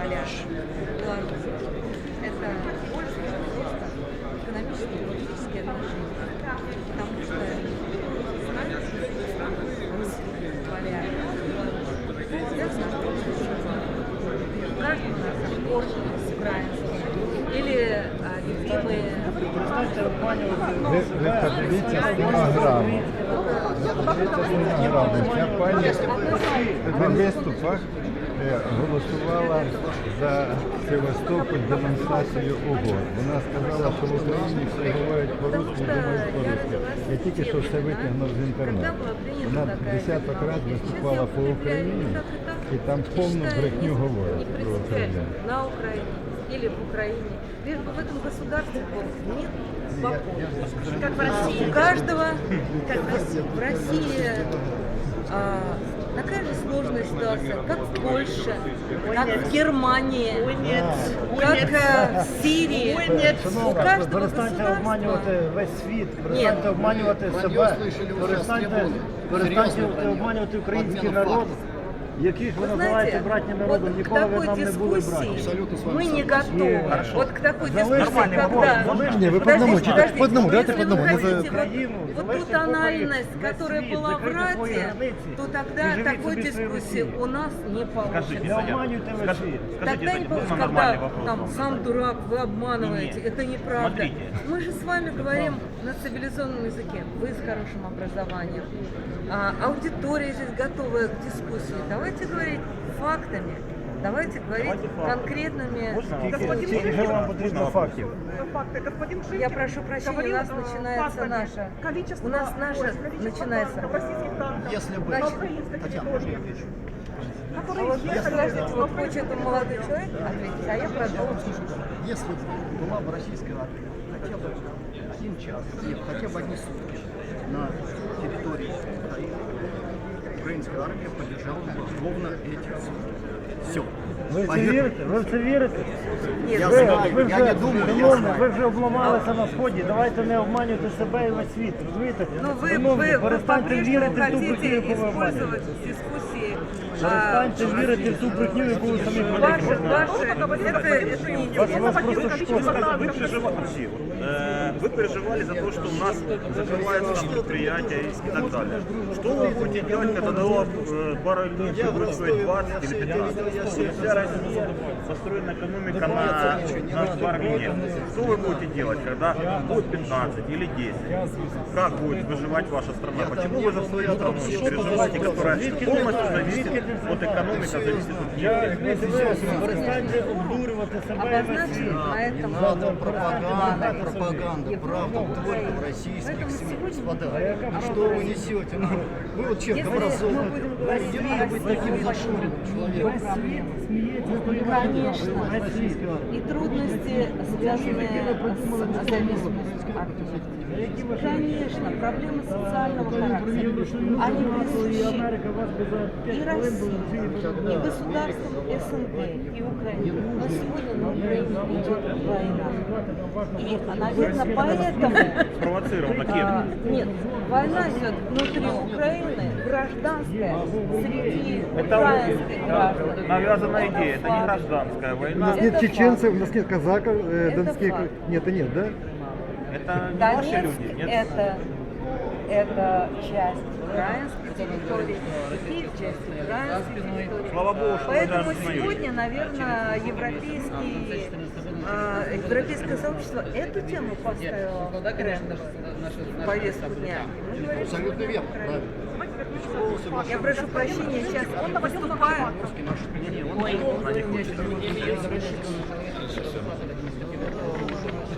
поляк, белорус. Это больше, чем просто экономические и политические отношения. Потому что знать русский, поляк, я знаю, у каждого у нас корни с украинским. Или а, любимые Перестаньте обманювати Ви, ви себе. подивіться стенограму. Подивіться стенограму. Ця пані на виступах е, голосувала за Севастополь демонстрацію угод. Вона сказала, що в Україні все говорять по-русски, думають по-русски. Я тільки що все витягнув з інтернету. Вона десяток разів виступала по Україні і там повну брехню говорять про Україну. на Украине или в Украине, лишь бы в этом государстве был мир, спокойствие. Как в России. У каждого, как в России, в России а, такая же сложная ситуация, как в Польше, как в Германии, Ой, нет. Ой, как нет. э, в Сирии. Ой, нет. У каждого перестаньте обманювати государства весь світ, перестаньте обманювати себе, перестаньте, перестаньте обманювати український народ, яких ви Вы називаєте знаете, братнім вот народом, к ніколи ви такой нам не були дискуссии браті. мы не готовы. Вот к такой Залежно, дискуссии, нормальный когда... вопрос. Не, вы по одному, Подождите, читайте, по одному, подождите. давайте Если по одному, вы не за- хотите вот- Украину, вот ту залежно тональность, по которая світ, была в закрийте свої Рате, границі то і тогда живіть такой собі в своїй дискуссии Росії. у нас не Не получится. обманюйте весь світ. Тогда не получится, когда там сам дурак, вы обманываете, Нет. это неправда. Смотрите. Мы же с вами говорим на цивилизованном языке, вы с хорошим образованием. А, аудитория здесь готовая к дискуссии. Давайте говорить фактами, давайте говорить Давайте факты. конкретными Тільки, тільки що вам потрібно фактів. Факты. Господин Шифер Я прошу прощения, у говорил, нас э, начинается фактами. наша. Количество, У нас наша ой, количество начинается. танков, российских танков, Если бы- на Значит, украинской Татьяна, территории, А которые вот ехали подождите, на вот украинскую хочет молодой человек ответить, а я продолжу. Если бы была бы российская армия хотя бы один час, нет, хотя бы одни сутки на территории Украины, украинская армия поддержала бы ровно эти сутки. Все. Ви в це вірите? Ви в це вірите? Нет, Я Ви, знаю, ви я вже, не думаю, я шановні, знаю. ви вже обламалися на сході. Давайте не обманюйте себе і весь світ. Розумієте? Но Ну, вы, Шановні, вы, вы перестаньте по-прежнему вірити в ту брехню, хотите яку ви обманюєте. использовать в дискуссии а, Перестаньте вірити в ту брехню, яку ви самі Ваше, придумали. ваше, это, это не Вас, интересно. вас просто шкода. Вы переживали, подожди, вот, э, вы переживали за то, что у нас закрываются там предприятия и так далее. Что вы будете делать, когда до э, бара электричества будет стоить 20 или 15? Если вся Россия построена экономика на, на барме нефти, что вы будете делать, когда будет 15 или 10? Как будет выживать ваша страна? Почему вы за свою страну не переживаете, которая полностью зависит от экономики, зависит от нефти? Перестаньте обдурювати себе і весь Обозначено світ. на этом Правда, плане пропаганда, пропаганда, правда только в российских Поэтому СМИ. Господа, мы что вы несете? Ну, вы вот человек Если мы образованный. будем говорить Не о надо быть таким России, зашоренным человеком. Весь світ сміється з тої Конечно. Весь світ. И трудности, связанные с зависимостью от нефти. Конечно, проблемы социального характера, они присущи Америка вас би за и 5 хвилин России, були всі и государствам СНГ, и Украине. идет война. И, наверное, поэтому... Спровоцировано кем? нет, война идет внутри Украины, гражданская, среди украинских граждан. Навязана идея, это не гражданская У война, нас нет чеченцев, у нас нет казаков, э, Это донских. Нет, и нет, да? это не Донецк ваши люди, нет? это, это часть украинской часть украинской территории. Слава богу, что Поэтому сегодня, наверное, европейский, а, европейское сообщество эту тему поставило в в повестку дня. Абсолютно верно, я прошу прощения, сейчас выступаю. Ой,